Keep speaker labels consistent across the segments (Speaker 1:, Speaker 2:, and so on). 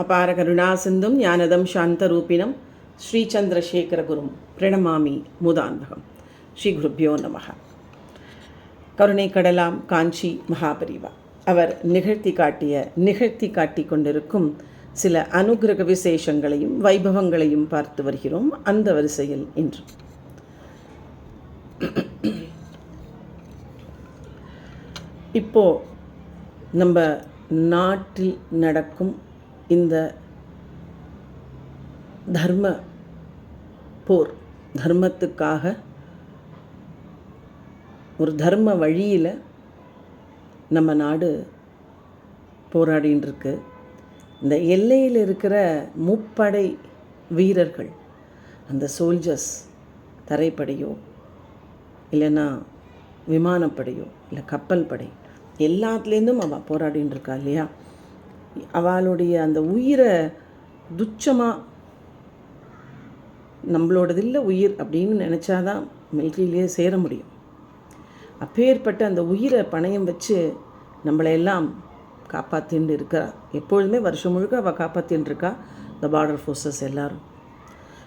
Speaker 1: அபார கருணாசிந்தும் ஞானதம் சாந்தரூபிணம் ஸ்ரீச்சந்திரசேகரகுரும் பிரணமாமி முதாந்தகம். ஸ்ரீ குருப்பியோ நமக. கருணை கடலாம் காஞ்சி மகாபரிவா. அவர் நிகழ்த்தி காட்டிய நிகழ்த்தி காட்டி கொண்டிருக்கும் சில அனுகிரக விசேஷங்களையும் வைபவங்களையும் பார்த்து வருகிறோம் அந்த வரிசையில் இன்று. இப்போ நம்ம நாட்டில் நடக்கும் இந்த தர்ம போர் தர்மத்துக்காக ஒரு தர்ம வழியில் நம்ம நாடு போராடின்னு இருக்கு இந்த எல்லையில் இருக்கிற முப்படை வீரர்கள் அந்த சோல்ஜர்ஸ் தரைப்படையோ இல்லைன்னா விமானப்படையோ இல்லை கப்பல் படை எல்லாத்துலேருந்தும் அவள் போராடின்னு இருக்கா இல்லையா? அவளுடைய அந்த உயிரை துச்சமாக நம்மளோடது இல்லை உயிர் அப்படின்னு நினச்சாதான் மில்கிலேயே சேர முடியும். அப்பேற்பட்ட அந்த உயிரை பணயம் வச்சு நம்மளையெல்லாம் காப்பாற்றின்னு இருக்கா? எப்பொழுதுமே வருஷம் முழுக்க அவள் காப்பாற்றின்னு இருக்கா? இந்த பார்டர் ஃபோர்ஸஸ் எல்லாரும்.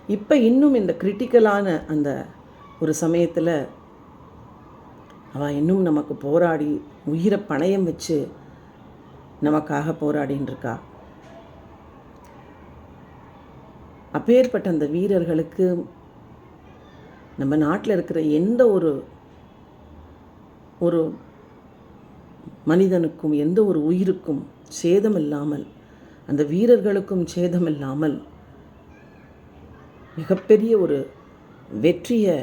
Speaker 1: இப்போ இன்னும் இந்த கிரிட்டிக்கலான அந்த ஒரு சமயத்தில் அவள் இன்னும் நமக்கு போராடி உயிரை பணயம் வச்சு நமக்காக போராடின்னு இருக்கா அப்பேற்பட்ட அந்த வீரர்களுக்கு நம்ம நாட்டில் இருக்கிற எந்த ஒரு ஒரு மனிதனுக்கும் எந்த ஒரு உயிருக்கும் சேதம் இல்லாமல் அந்த வீரர்களுக்கும் சேதம் இல்லாமல் மிகப்பெரிய ஒரு வெற்றியை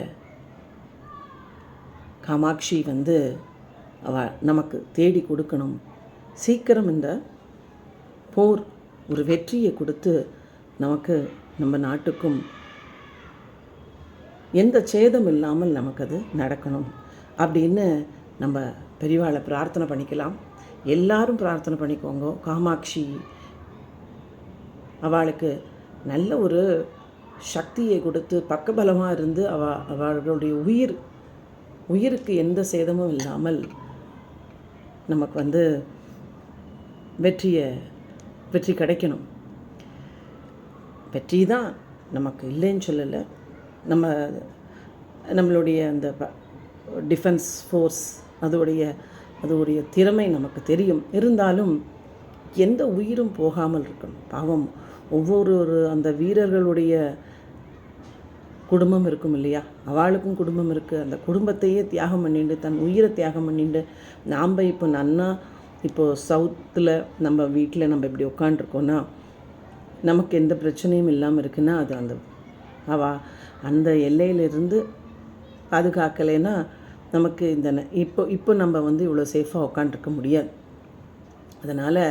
Speaker 1: காமாட்சி வந்து அவ நமக்கு தேடி கொடுக்கணும். சீக்கிரம் இந்த போர் ஒரு வெற்றியை கொடுத்து நமக்கு நம்ம நாட்டுக்கும் எந்த சேதம் இல்லாமல் நமக்கு அது நடக்கணும் அப்படின்னு நம்ம பெரியவாளை பிரார்த்தனை பண்ணிக்கலாம். எல்லாரும் பிரார்த்தனை பண்ணிக்கோங்க. காமாட்சி அவளுக்கு நல்ல ஒரு சக்தியை கொடுத்து பக்கபலமாக இருந்து அவ அவளுடைய உயிர் உயிருக்கு எந்த சேதமும் இல்லாமல் நமக்கு வந்து வெற்றியை வெற்றி கிடைக்கணும். வெற்றி தான் நமக்கு இல்லைன்னு சொல்லலை. நம்ம நம்மளுடைய அந்த டிஃபென்ஸ் ஃபோர்ஸ் அதோடைய அதோடைய திறமை நமக்கு தெரியும். இருந்தாலும் எந்த உயிரும் போகாமல் இருக்கணும். பாவம் ஒவ்வொரு ஒரு அந்த வீரர்களுடைய குடும்பம் இருக்கும் இல்லையா? அவளுக்கும் குடும்பம் இருக்குது அந்த குடும்பத்தையே தியாகம் பண்ணிட்டு தன் உயிரை தியாகம் பண்ணிட்டு நாம் இப்போ நன்னா இப்போது சவுத்தில் நம்ம வீட்டில் நம்ம இப்படி உட்காண்ட்ருக்கோன்னா நமக்கு எந்த பிரச்சனையும் இல்லாமல் இருக்குன்னா அது அந்த அவா அந்த எல்லையிலிருந்து பாதுகாக்கலைன்னா நமக்கு இந்த இப்போ இப்போ நம்ம வந்து இவ்வளோ சேஃபாக உட்காண்ட்ருக்க முடியாது. அதனால்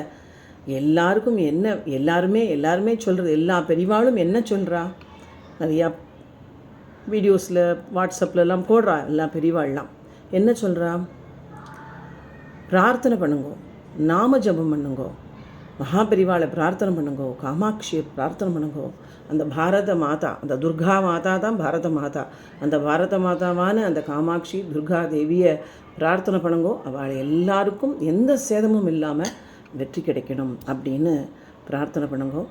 Speaker 1: எல்லாருக்கும் என்ன எல்லாருமே எல்லாருமே சொல்கிறது எல்லா பெரியவாளும் என்ன சொல்கிறா நிறையா வீடியோஸில் வாட்ஸ்அப்லலாம் போடுறா எல்லா பெரியவாள்லாம். என்ன சொல்கிறா பிரார்த்தனை பண்ணுங்கோ. நாம ஜபம் பண்ணுங்கோ. மகாபெரிவாளை பிரார்த்தனை பண்ணுங்கோ. காமாட்சியை பிரார்த்தனை பண்ணுங்கோ. அந்த பாரத மாதா அந்த துர்கா மாதா தான் பாரத மாதா. அந்த பாரத மாதாவான அந்த காமாட்சி துர்கா தேவியை பிரார்த்தனை பண்ணுங்கோ. அவளை எல்லாருக்கும் எந்த சேதமும் இல்லாமல் வெற்றி கிடைக்கணும் அப்படின்னு பிரார்த்தனை பண்ணுங்கோ.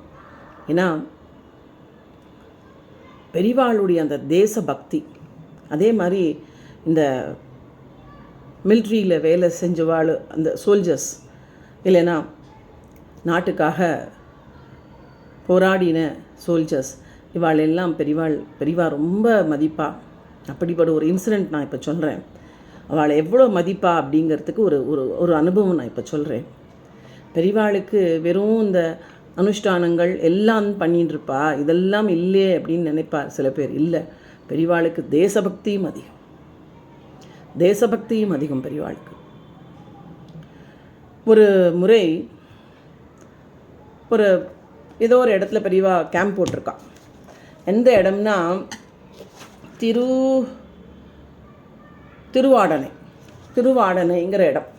Speaker 1: ஏன்னா பெரிவாளுடைய அந்த தேச பக்தி அதே மாதிரி இந்த மில்ட்ரியில் வேலை செஞ்சவாள் அந்த சோல்ஜர்ஸ் இல்லைன்னா நாட்டுக்காக போராடின சோல்ஜர்ஸ் இவாள் எல்லாம் பெரிவாள் பெரிவா ரொம்ப மதிப்பா. அப்படிப்பட்ட ஒரு இன்சிடெண்ட் நான் இப்போ சொல்கிறேன் அவளை எவ்வளோ மதிப்பா அப்படிங்கிறதுக்கு ஒரு ஒரு ஒரு அனுபவம் நான் இப்போ சொல்கிறேன் பெரிவாளுக்கு வெறும் இந்த அனுஷ்டானங்கள் எல்லாம் பண்ணிட்டு இருப்பா. இதெல்லாம் இல்லையே அப்படின்னு நினைப்பார் சில பேர். இல்லை பெரிவாளுக்கு தேசபக்தியும் அதிகம். தேசபக்தியும் அதிகம் பெரியவாளுக்கு ஒரு முறை ஒரு ஏதோ ஒரு இடத்துல பெரியவா கேம்ப் போட்டிருக்கா. எந்த இடம்னா திரு திருவாடனை திருவாடனைங்கிற இடம்.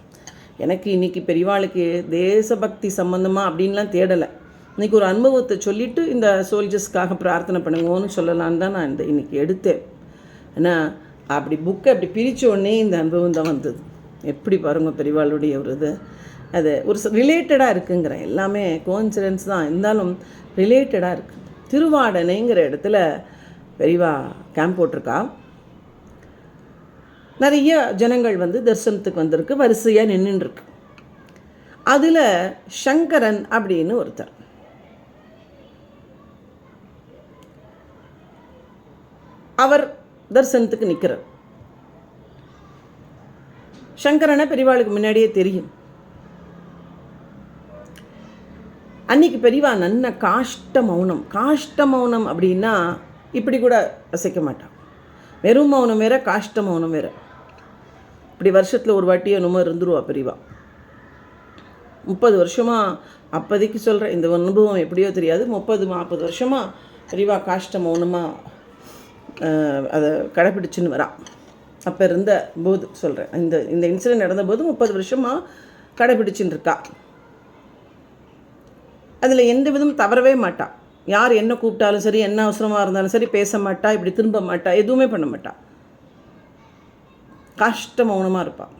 Speaker 1: எனக்கு இன்றைக்கி பெரியவாளுக்கு தேசபக்தி சம்மந்தமாக அப்படின்லாம் தேடலை. இன்றைக்கி ஒரு அனுபவத்தை சொல்லிவிட்டு இந்த சோல்ஜர்ஸ்க்காக பிரார்த்தனை பண்ணுங்கன்னு சொல்லலான்னு தான் நான் இந்த இன்றைக்கி எடுத்தேன். ஏன்னா அப்படி புக்கை அப்படி பிரித்த உடனே இந்த அனுபவம் தான் வந்தது. எப்படி பாருங்கள் பெரிவாளுடைய ஒரு இது. அது ஒரு ரிலேட்டடாக இருக்குங்கிறேன் எல்லாமே கோஇன்சிடென்ஸ் தான். இருந்தாலும் ரிலேட்டடாக இருக்குது திருவாடனைங்கிற இடத்துல பெரிவா கேம்ப் போட்டிருக்கா. நிறைய ஜனங்கள் வந்து தரிசனத்துக்கு வந்திருக்கு வரிசையாக நின்றுருக்கு அதில் சங்கரன் அப்படின்னு ஒருத்தர். அவர் தரிசனத்துக்கு நிற்கிறார் சங்கரனை பெரியவாளுக்கு முன்னாடியே தெரியும். அன்னைக்கு பெரியவா நன்ன காஷ்ட மௌனம். காஷ்ட மௌனம் அப்படின்னா இப்படி கூட அசைக்க மாட்டான். வெறும் மௌனம் வேற காஷ்ட மௌனம் வேற. இப்படி வருஷத்தில் ஒரு வாட்டி என்னமோ இருந்துருவா பெரியவா முப்பது வருஷமாக அப்போதைக்கு சொல்கிறேன் இந்த அனுபவம் எப்படியோ தெரியாது. முப்பது நாற்பது வருஷமாக பெரியவா காஷ்ட மௌனமாக அதை கடைப்பிடிச்சின்னு வரான் அப்போ இருந்த போது சொல்கிறேன் இந்த இந்த இன்சிடென்ட் நடந்தபோது முப்பது வருஷமாக கடைப்பிடிச்சின்னு இருக்கா. அதில் எந்த விதமும் தவறவே மாட்டாள் யார் என்ன கூப்பிட்டாலும் சரி என்ன அவசரமாக இருந்தாலும் சரி பேச மாட்டா இப்படி திரும்ப மாட்டா எதுவுமே பண்ண மாட்டா. கஷ்ட மௌனமாக இருப்பாள்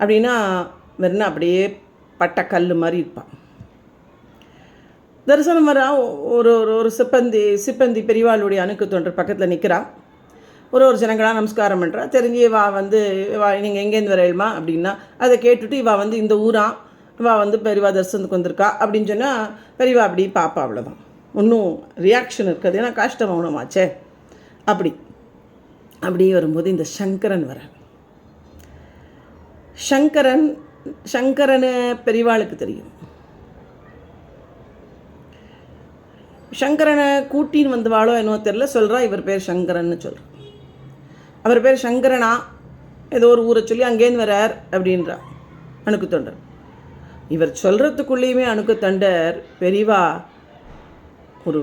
Speaker 1: அப்படின்னா வெறும் அப்படியே பட்ட கல் மாதிரி இருப்பாள் தரிசனம் வரா ஒரு ஒரு ஒரு சிப்பந்தி சிப்பந்தி பெரியவாளுடைய அணுக்கு தொண்டர் பக்கத்தில் நிற்கிறா ஒரு ஒரு ஜனங்களாக நமஸ்காரம் பண்ணுறா தெரிஞ்சு இவா வந்து வா நீங்கள் எங்கேருந்து வரையுமா அப்படின்னா அதை கேட்டுட்டு இவா வந்து இந்த ஊரா இவா வந்து பெரியவா தரிசனத்துக்கு வந்திருக்கா அப்படின்னு சொன்னால் பெரியவா அப்படி பாப்பா அவ்வளோதான் ஒன்றும் ரியாக்ஷன் இருக்காது. ஏன்னா காஷ்ட மௌனமாச்சே. அப்படி. அப்படி வரும்போது இந்த சங்கரன் வர சங்கரன் சங்கரனை பெரியவாளுக்கு தெரியும். சங்கரனை கூட்டின்னு வந்தவாளோ என்னவோ தெரில சொல்கிறா இவர் பேர் சங்கரன்னு சொல்கிறார் அவர் பேர் சங்கரனா ஏதோ ஒரு ஊரை சொல்லி அங்கேருந்து வரார் அப்படின்றா அணுக்கு தொண்டர் இவர் சொல்கிறதுக்குள்ளேயுமே அணுக்கு தொண்டர் பெரிவா ஒரு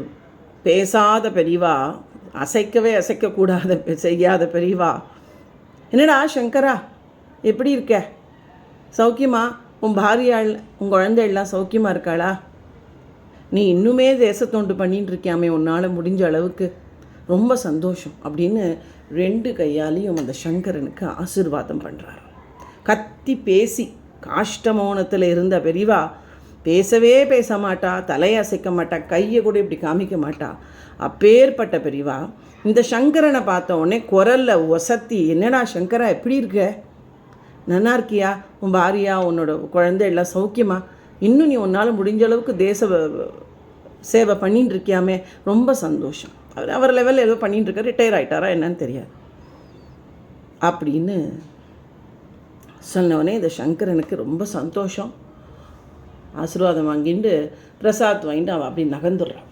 Speaker 1: பேசாத பெரிவா அசைக்கவே அசைக்கக்கூடாத செய்யாத பெரிவா என்னடா சங்கரா எப்படி இருக்க? சௌக்கியமா? உன் பாரியாள் உன் குழந்தைகள்லாம் சௌக்கியமாக இருக்காளா? நீ இன்னுமே தேசத்தொண்டு பண்ணிட்டு இருக்கியாமே உன்னால் முடிஞ்ச அளவுக்கு. ரொம்ப சந்தோஷம் அப்படின்னு ரெண்டு கையாலையும் அந்த சங்கரனுக்கு ஆசிர்வாதம் பண்ணுறாரு கத்தி பேசி காஷ்டமோனத்தில் இருந்த பெரிவா பேசவே பேச மாட்டா தலையை அசைக்க மாட்டா கையை கூட இப்படி காமிக்க மாட்டா. அப்பேற்பட்ட பெரிவா இந்த சங்கரனை பார்த்த உடனே குரலில் ஒசத்தி என்னடா சங்கரா எப்படி இருக்க? நல்லா இருக்கியா? உன் பாரியா உன்னோட குழந்தை எல்லாம் சௌக்கியமா? இன்னும் நீ உன்னால் முடிஞ்ச அளவுக்கு தேச சேவை பண்ணிட்டு இருக்கியாமே ரொம்ப சந்தோஷம். அவர் அவர் லெவலில் ஏதோ பண்ணிட்டு இருக்கார் ரிட்டையர் ஆகிட்டாரா என்னன்னு தெரியாது. அப்படின்னு சொன்னவொடனே இந்த சங்கரனுக்கு ரொம்ப சந்தோஷம். ஆசீர்வாதம் வாங்கிட்டு பிரசாத் வாங்கிட்டு அவன் அப்படி நகர்ந்துடுறான்.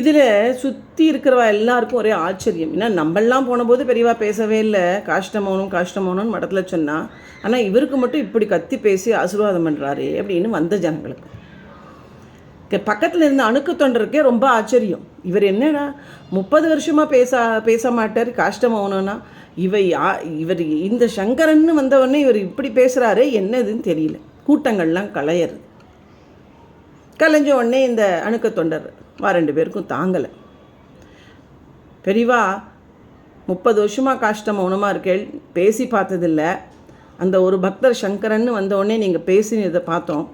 Speaker 1: இதில் சுற்றி இருக்கிறவா எல்லாருக்கும் ஒரே ஆச்சரியம். ஏன்னா நம்மளாம் போனபோது பெரியவா பேசவே இல்லை. காஷ்டமோனும் காஷ்டமோனும் மடத்தில் சொன்னால் ஆனால் இவருக்கு மட்டும் இப்படி கத்தி பேசி ஆசீர்வாதம் பண்ணுறாரு அப்படின்னு வந்த ஜனங்களுக்கு. பக்கத்தில் இருந்த அணுக்கு தொண்டருக்கே ரொம்ப ஆச்சரியம். இவர் என்னடா முப்பது வருஷமாக பேச பேச மாட்டார் கஷ்டம் ஆகணும்னா. யா இவர் இந்த சங்கரன்னு வந்தவொடனே இவர் இப்படி பேசுகிறாரு என்னதுன்னு தெரியல. கூட்டங்கள்லாம் களையிறது கலைஞ்ச உடனே இந்த அணுக்க தொண்டர் வா ரெண்டு பேருக்கும் தாங்கலை. பெரிவா முப்பது வருஷமாக கஷ்டம் மௌனமாக இருக்கேள் பேசி பார்த்ததில்ல. அந்த ஒரு பக்தர் சங்கரன்னு வந்தவுடனே நீங்கள் பேசினதை பார்த்தோம்.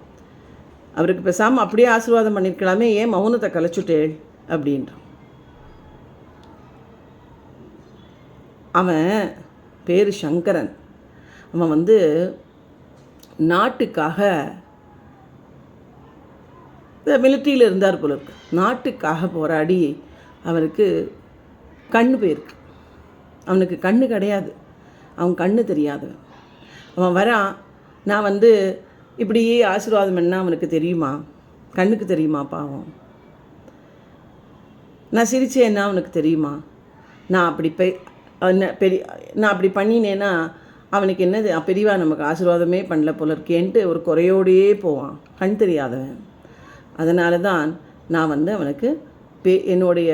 Speaker 1: அவருக்கு பேசாமல் அப்படியே ஆசீர்வாதம் பண்ணியிருக்கலாமே ஏன் மௌனத்தை கலைச்சுட்டேள் அப்படின்றான் அவன் பேர் சங்கரன். அவன் வந்து நாட்டுக்காக மிலிட்ரியில் இருந்தார் போல இருக்கு. நாட்டுக்காக போராடி அவருக்கு கண் போயிருக்கு. அவனுக்கு கண்ணு கிடையாது. அவன் கண்ணு தெரியாதவன். அவன் வரான் நான் வந்து இப்படியே ஆசீர்வாதம் என்ன அவனுக்கு தெரியுமா? கண்ணுக்கு தெரியுமா பாவம்? நான் சிரிச்சேன்னா அவனுக்கு தெரியுமா? நான் அப்படி பெ பெரிய நான் அப்படி பண்ணினேன்னா அவனுக்கு என்னது? பெரியவா நமக்கு ஆசீர்வாதமே பண்ணல போல இருக்கேன்ட்டு ஒரு குறையோடையே போவான். கண் தெரியாதவன். அதனால தான் நான் வந்து அவனுக்கு பே என்னுடைய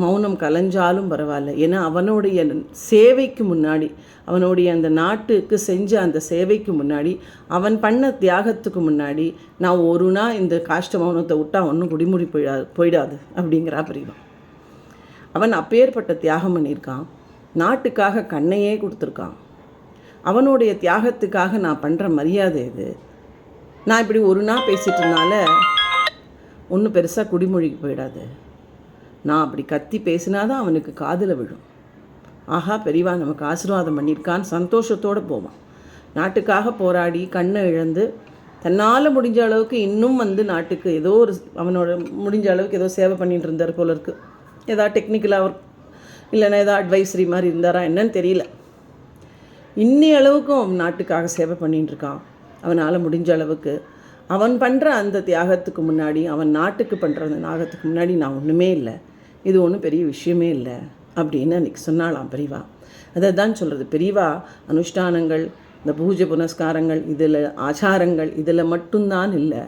Speaker 1: மௌனம் கலைஞ்சாலும் பரவாயில்ல. ஏன்னா அவனுடைய சேவைக்கு முன்னாடி அவனுடைய அந்த நாட்டுக்கு செஞ்ச அந்த சேவைக்கு முன்னாடி அவன் பண்ண தியாகத்துக்கு முன்னாடி நான் ஒரு நாள் இந்த காஷ்ட மௌனத்தை விட்டால் ஒன்றும் குடிமுடி போயிடாது போயிடாது அப்படிங்கிறா பிரிவான் அவன் அப்பேற்பட்ட தியாகம் பண்ணியிருக்கான். நாட்டுக்காக கண்ணையே கொடுத்துருக்கான். அவனுடைய தியாகத்துக்காக நான் பண்ணுற மரியாதை இது நான் இப்படி ஒரு நாள் பேசிட்டனால ஒன்றும் பெருசாக குடிமொழிக்கு போயிடாது. நான் அப்படி கத்தி பேசினாதான் அவனுக்கு காதில் விழும். ஆஹா பெரியவா நமக்கு ஆசீர்வாதம் பண்ணியிருக்கான் சந்தோஷத்தோடு போவான். நாட்டுக்காக போராடி கண்ணை இழந்து தன்னால் முடிஞ்ச அளவுக்கு இன்னும் வந்து நாட்டுக்கு ஏதோ ஒரு அவனோட முடிஞ்ச அளவுக்கு ஏதோ சேவை பண்ணிட்டு இருந்தார் போல இருக்கு. ஏதாவது டெக்னிக்கலாக ஒர்க் இல்லைன்னா ஏதோ அட்வைசரி மாதிரி இருந்தாரா என்னன்னு தெரியல. இன்னி அளவுக்கும் அவன் நாட்டுக்காக சேவை பண்ணிகிட்டு இருக்கான். அவனால் முடிஞ்ச அளவுக்கு அவன் பண்ணுற அந்த தியாகத்துக்கு முன்னாடி அவன் நாட்டுக்கு பண்ணுற அந்த நாகத்துக்கு முன்னாடி நான் ஒன்றுமே இல்லை. இது ஒன்றும் பெரிய விஷயமே இல்லை அப்படின்னு அன்றைக்கி சொன்னாலாம் பெரியவா அதை தான் சொல்கிறது பெரியவா அனுஷ்டானங்கள் இந்த பூஜை புனஸ்காரங்கள் இதில் ஆச்சாரங்கள் இதில் மட்டும்தான் இல்லை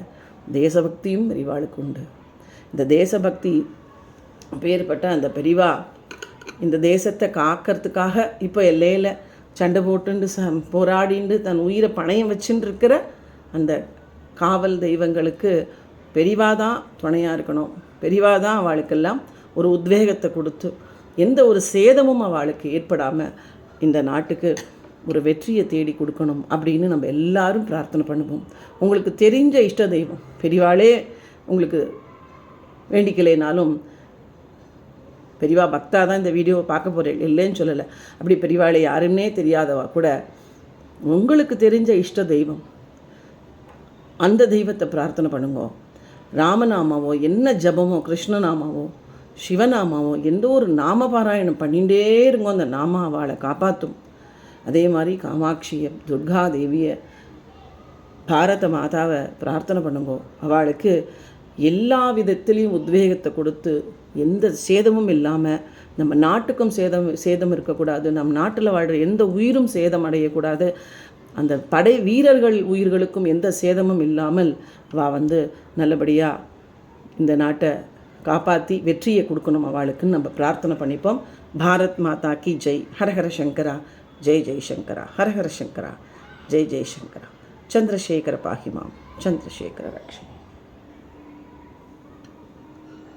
Speaker 1: தேசபக்தியும் பெரிவாளுக்கு உண்டு. இந்த தேசபக்தி பேர்பட்ட அந்த பெரிவா இந்த தேசத்தை காக்கிறதுக்காக இப்போ எல்லையில் சண்டை போட்டுண்டு ச போராடிண்டு தன் உயிரை பணையம் வச்சுட்டு இருக்கிற அந்த காவல் தெய்வங்களுக்கு பெரிவா தான் துணையாக இருக்கணும். பெரிவா தான் அவளுக்கெல்லாம் ஒரு உத்வேகத்தை கொடுத்து எந்த ஒரு சேதமும் அவளுக்கு ஏற்படாமல் இந்த நாட்டுக்கு ஒரு வெற்றியை தேடி கொடுக்கணும் அப்படின்னு நம்ம எல்லாரும் பிரார்த்தனை பண்ணுவோம். உங்களுக்கு தெரிஞ்ச இஷ்ட தெய்வம் பெரிவாளே உங்களுக்கு வேண்டிக்கலைனாலும் பெரியவா பக்தா தான் இந்த வீடியோவை பார்க்க போகிறேன் இல்லைன்னு சொல்லலை. அப்படி பெரியவாளை யாருன்னே தெரியாதவா கூட உங்களுக்கு தெரிஞ்ச இஷ்ட தெய்வம் அந்த தெய்வத்தை பிரார்த்தனை பண்ணுங்க. ராமநாமாவோ என்ன ஜபமோ கிருஷ்ணநாமாவோ சிவநாமாவும் எந்த ஒரு நாம பாராயணம் பண்ணிகிட்டே இருங்கோ அந்த நாம அவளை காப்பாற்றும் அதே மாதிரி காமாட்சியை துர்கா தேவியை பாரத மாதாவை பிரார்த்தனை பண்ணுங்கோ. அவளுக்கு எல்லா விதத்துலேயும் உத்வேகத்தை கொடுத்து எந்த சேதமும் இல்லாமல் நம்ம நாட்டுக்கும் சேதம் சேதம் இருக்கக்கூடாது நம் நாட்டில் வாழ்கிற எந்த உயிரும் சேதம் அடையக்கூடாது அந்த படை வீரர்கள் உயிர்களுக்கும் எந்த சேதமும் இல்லாமல் வா வந்து நல்லபடியாக இந்த நாட்டை காப்பாற்றி வெற்றியை கொடுக்கணும் அவளுக்குன்னு நம்ம பிரார்த்தனை பண்ணிப்போம். பாரத் மாதா கி ஜெய். ஹரஹர சங்கரா. ஜெய் ஜெய்சங்கரா ஹரஹர சங்கரா. ஜெய் ஜெய்சங்கரா சந்திரசேகர பாகிமாம். சந்திரசேகர ரக்ஷன்